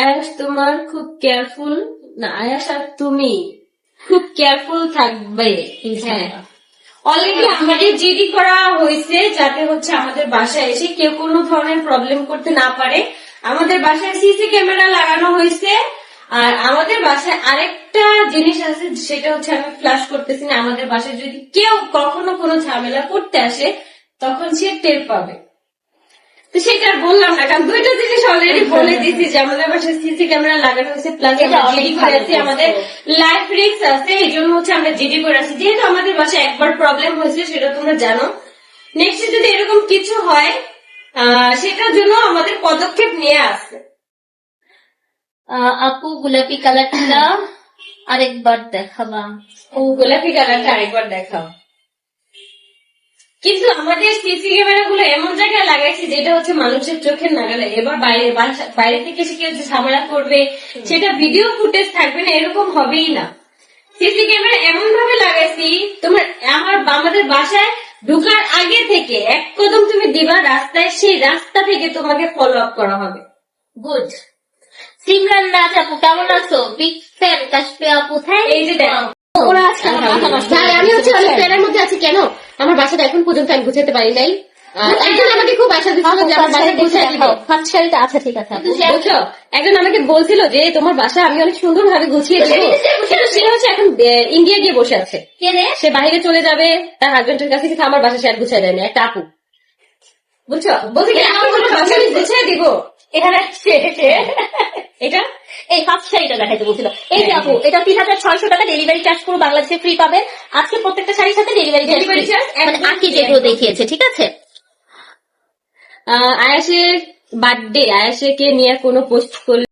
আয়াস তোমার খুব কেয়ারফুল না, আয়াস আর তুমি খুব কেয়ারফুল থাকবে। হ্যাঁ। অলরেডি আমাদের জিডি করা হয়েছে যাতে হচ্ছে আমাদের বাসায় এসে কেউ কোনো ধরনের প্রবলেম করতে না পারে। আমাদের বাসায় সিসি ক্যামেরা লাগানো হয়েছে। আর আমাদের বাসায় আরেকটা জিনিস আছে, সেটা হচ্ছে আমি ফ্ল্যাশ করতেছি না। আমাদের বাসায় যদি কেউ কখনো কোনো ঝামেলা করতে আসে, তখন সে টের পাবে। তো সেটা বললাম না কারণ দুইটা জিনিস অলরেডি বলে দিছি যে আমাদের বাসায় সিসি ক্যামেরা লাগানো হয়েছে প্লাস আমরা জিডি ভালো করেছি আমাদের লাইফ রিস্ক আছে এই জন্য হচ্ছে আমরা জিডি করে আছি। যেহেতু আমাদের বাসায় একবার প্রবলেম হয়েছে সেটা তোমরা জানো। নেক্সট যদি এরকম কিছু হয় সেটার জন্য আমাদের পদক্ষেপ নিয়ে আসছে আহ, আপু গোলাপি কালারটা আরেকবার দেখাবা। ও গোলাপি কালারটা আরেকবার দেখাও। কিন্তু আমাদের সিসি ক্যামেরা গুলো এমন জায়গায় লাগাইছে যেটা হচ্ছে মানুষের চোখের নাগালে। এবার বাইরে বাইরে থেকে এসে কেউ ঝামেলা করবে সেটা ভিডিও ফুটেজ থাকবে না এরকম হবেই না। সিসি ক্যামেরা এমন ভাবে লাগাইছি তোমার আমার আমাদের বাসায় ঢুকার আগে থেকে এক কদম তুমি দিবা রাস্তায় সেই রাস্তা থেকে তোমাকে ফলো আপ করা হবে। গুড সিমরান নাজ আপু কেমন আছো? বিগ ফ্যান কাশপে আপু থ্যাংক এই যে দেখো। ওরা আজকে আমার মাথা নষ্ট করে আমি হচ্ছে অনেক প্যারার মধ্যে আছি কেন? আমার বাসাটা এখন পর্যন্ত আমি গুছাতে পারি নাই। একজন আমাকে খুব আশা দিচ্ছিল যে আমার বাসা গুছাই দিব ফার্স্ট শাড়িটা আচ্ছা ঠিক আছে বুঝছ? একজন আমাকে বলছিল যে তোমার বাসা আমি অনেক সুন্দর ভাবে গুছিয়ে দেবো। কিন্তু সে হচ্ছে এখন ইন্ডিয়া গিয়ে বসে আছে। সে বাইরে চলে যাবে তার হাজবেন্ডের কাছে কিন্তু আমার বাসা সে আর গুছাই দেয়নি একটা আপু। বুঝছ? বলছে কি আমার বাসা গুছিয়ে দিব। এখানে এটা? এই ফার্স্ট শাড়িটা দেখাইতে বলছিল। এই যে আপু এটা তিন হাজার ছয়শো টাকা ডেলিভারি চার্জ পুরো বাংলাদেশে ফ্রি পাবেন। আজকে প্রত্যেকটা শাড়ির সাথে ডেলিভারি ডেলিভারি চার্জ আঁকি যেগুলো দেখিয়েছে ঠিক আছে? আহ, আয়াসের বার্থডে কে নিয়ে কোনো পোস্ট করলে